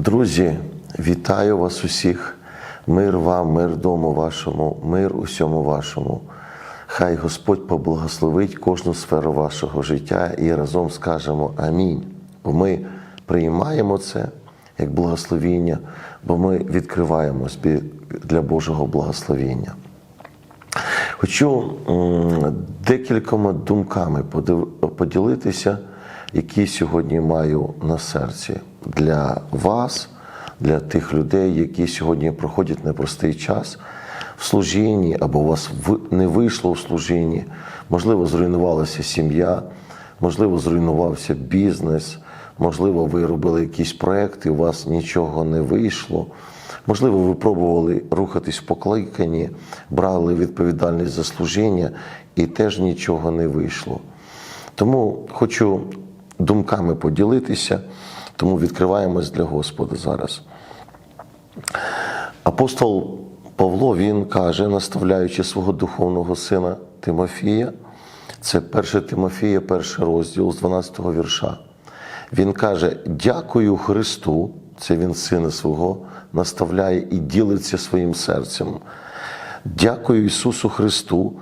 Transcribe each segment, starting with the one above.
Друзі, вітаю вас усіх. Мир вам, мир дому вашому, мир усьому вашому. Хай Господь поблагословить кожну сферу вашого життя і разом скажемо Амінь. Бо ми приймаємо це як благословіння, бо ми відкриваємось для Божого благословіння. Хочу декількома думками поділитися, які сьогодні маю на серці для вас, для тих людей, які сьогодні проходять непростий час в служінні, або у вас не вийшло в служінні, можливо, зруйнувалася сім'я, можливо, зруйнувався бізнес, можливо, ви робили якісь проекти, у вас нічого не вийшло. Можливо, ви пробували рухатись в покликанні, брали відповідальність за служіння і теж нічого не вийшло. Тому хочу думками поділитися, тому відкриваємось для Господа зараз. Апостол Павло він каже, наставляючи свого духовного сина Тимофія, це 1 Тимофія, перший розділ з 12 вірша. Він каже: Дякую Христу, це він сина свого наставляє і ділиться своїм серцем. Дякую Ісусу Христу,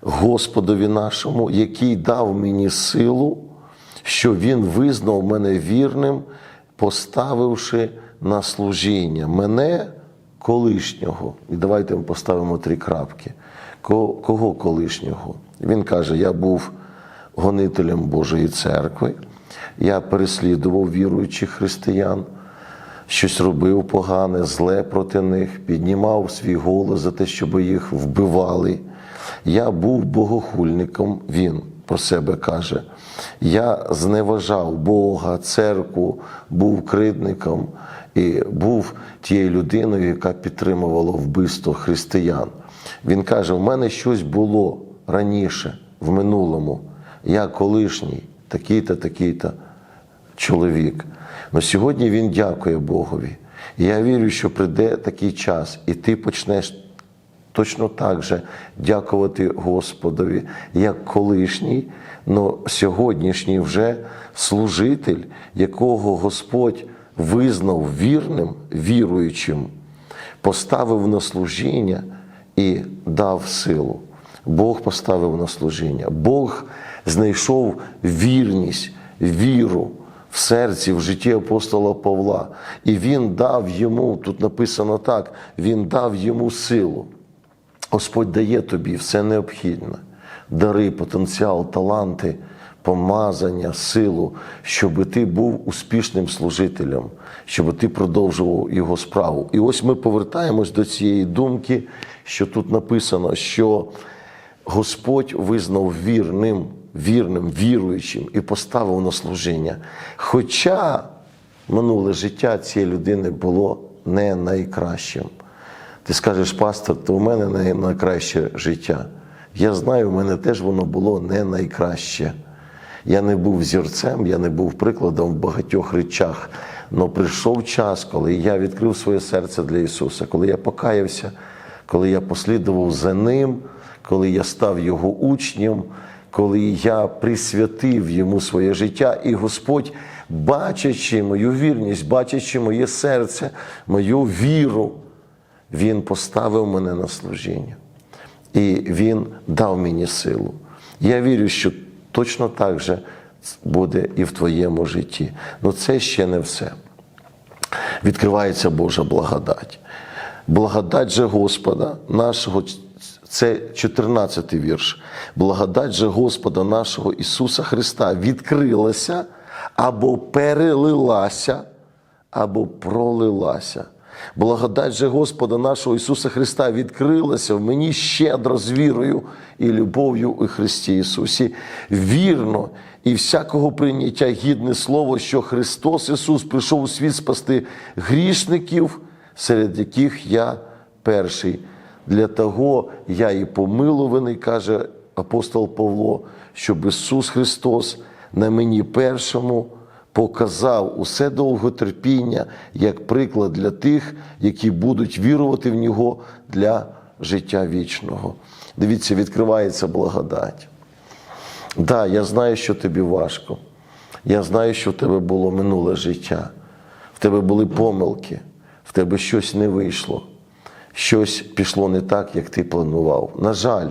Господові нашому, який дав мені силу, що Він визнав мене вірним, поставивши на служіння мене колишнього. І давайте ми поставимо три крапки. Кого колишнього? Він каже: Я був гонителем Божої церкви, я переслідував віруючих християн щось робив погане, зле проти них, піднімав свій голос за те, щоб їх вбивали. Я був богохульником, він про себе каже. Я зневажав Бога, церкву, був критником і був тією людиною, яка підтримувала вбивство християн. Він каже: у мене щось було раніше, в минулому. Я колишній, такий-то, такий-то чоловік. Но сьогодні він дякує Богові. Я вірю, що прийде такий час, і ти почнеш точно так же дякувати Господові, як колишній, але сьогоднішній вже служитель, якого Господь визнав вірним, віруючим, поставив на служіння і дав силу. Бог поставив на служіння. Бог знайшов вірність, віру в серці, в житті апостола Павла. І він дав йому, тут написано так, він дав йому силу. Господь дає тобі все необхідне, дари, потенціал, таланти, помазання, силу, щоб ти був успішним служителем, щоб ти продовжував його справу. І ось ми повертаємось до цієї думки, що тут написано, що Господь визнав вірним, вірним, віруючим і поставив на служіння. Хоча минуле життя цієї людини було не найкращим. Ти скажеш, пастор, то у мене не найкраще життя. Я знаю, у мене теж воно було не найкраще. Я не був зірцем, я не був прикладом в багатьох речах. Але прийшов час, коли я відкрив своє серце для Ісуса, коли я покаявся, коли я послідував за Ним, коли я став Його учнем, коли я присвятив Йому своє життя, і Господь, бачачи мою вірність, бачачи моє серце, мою віру, Він поставив мене на служіння. І Він дав мені силу. Я вірю, що точно так же буде і в твоєму житті. Але це ще не все. Відкривається Божа благодать. Благодать же Господа нашого, це 14 вірш. Благодать же Господа нашого Ісуса Христа відкрилася або перелилася, або пролилася. Благодать же Господа нашого Ісуса Христа відкрилася в мені щедро з вірою і любов'ю у Христі Ісусі. Вірно і всякого прийняття гідне слово, що Христос Ісус прийшов у світ спасти грішників, серед яких я перший. Для того я і помилуваний, каже апостол Павло, щоб Ісус Христос на мені першому показав усе довготерпіння як приклад для тих, які будуть вірувати в нього для життя вічного. Дивіться, відкривається благодать. Да, я знаю, що тобі важко. Я знаю, що в тебе було минуле життя. в тебе були помилки, в тебе щось не вийшло, щось пішло не так, як ти планував. На жаль,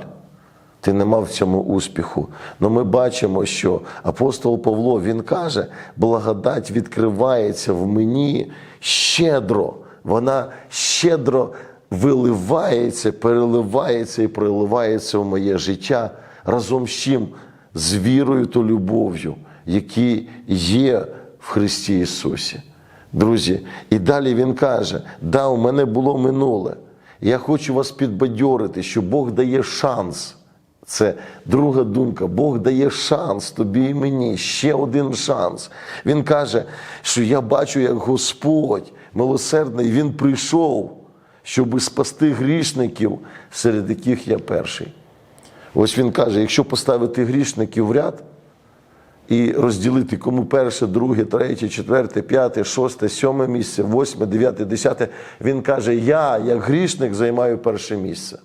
ти не мав в цьому успіху. Але ми бачимо, що апостол Павло він каже, благодать відкривається в мені щедро. Вона щедро виливається, переливається і проливається в моє життя разом з чим? З вірою та любов'ю, які є в Христі Ісусі. Друзі, і далі Він каже: да, у мене було минуле. Я хочу вас підбадьорити, що Бог дає шанс. Це друга думка. Бог дає шанс тобі і мені, ще один шанс. Він каже, що я бачу, як Господь милосердний, Він прийшов, щоб спасти грішників, серед яких я перший. Ось він каже: якщо поставити грішників в ряд і розділити кому перше, друге, третє, четверте, п'яте, шосте, сьоме місце, восьме, дев'яте, десяте, він каже: Я, як грішник, займаю перше місце.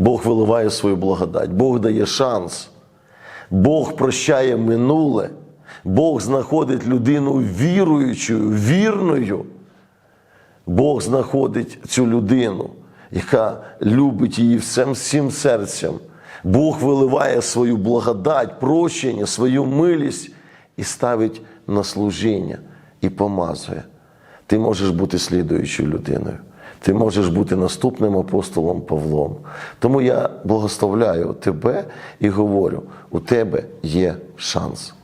Бог виливає свою благодать, Бог дає шанс, Бог прощає минуле, Бог знаходить людину віруючою, вірною. Бог знаходить цю людину, яка любить її всім, всім серцем. Бог виливає свою благодать, прощення, свою милість і ставить на служіння і помазує. Ти можеш бути слідуючою людиною. Ти можеш бути наступним апостолом Павлом. Тому я благословляю тебе і говорю: у тебе є шанс.